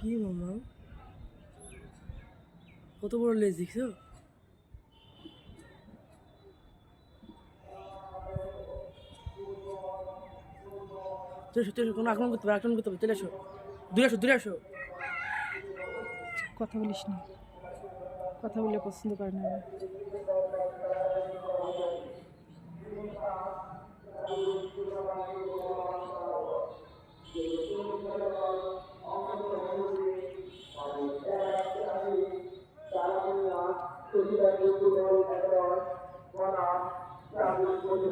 কি মামা? কত বড় লেজ দেখছ? চলে এসো, চলে কোনো আক্রমণ করতে হবে, আক্রমণ করতে হবে, চলে এসো। দূরে আসো দূরে আসো কথা বলিস না। কথা বলে পছন্দ করে না।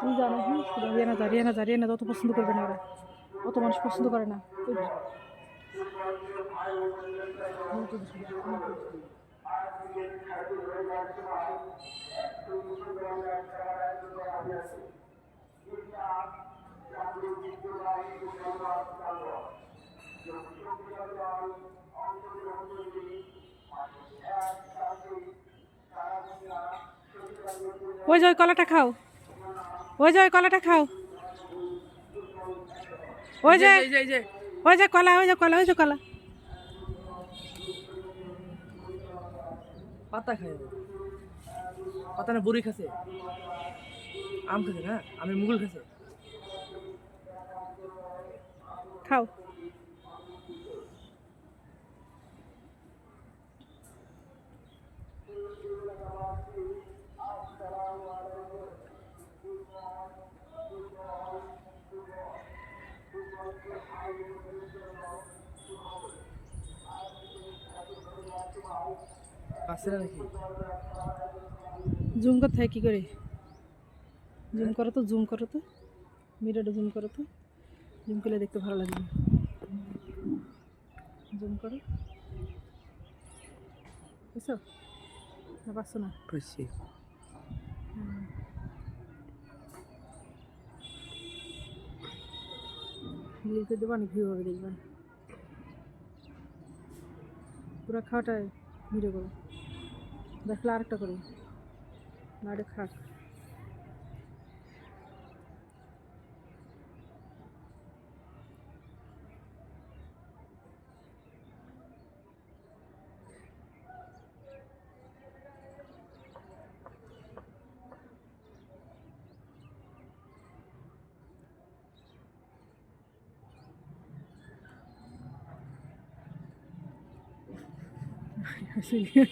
তুই জানো হ্যাঁ দাঁড়িয়ে না দাঁড়িয়ে না দাঁড়িয়ে না তত পছন্দ করবে না ওরা। অত মানুষ পছন্দ করে না তুই ওই যে ওই কলাটা খাও। ওই যে ওই কলাটা খাও। ওই যে ওই যে কলা ওই যে কলা ওই যে কলা। পাতা খায় ও। পাতা না বড়ি খাসে আম খাসে না? আমের মুগুল খাসে খাও। না নাকি? জুম করতে হয় কী করে? জুম করো তো জুম করো তো। ভিডিওটা জুম করো তো। জুম করলে দেখতে ভালো লাগবে। জুম করো। বুঝছ? না পারছ না? বুঝছি লিখে দেবো অনেক হবে দেখবেন পুরো খাওয়াটায় ভিডিও করো দেখলে আরেকটা করো। নাড়ে খাক। Sige.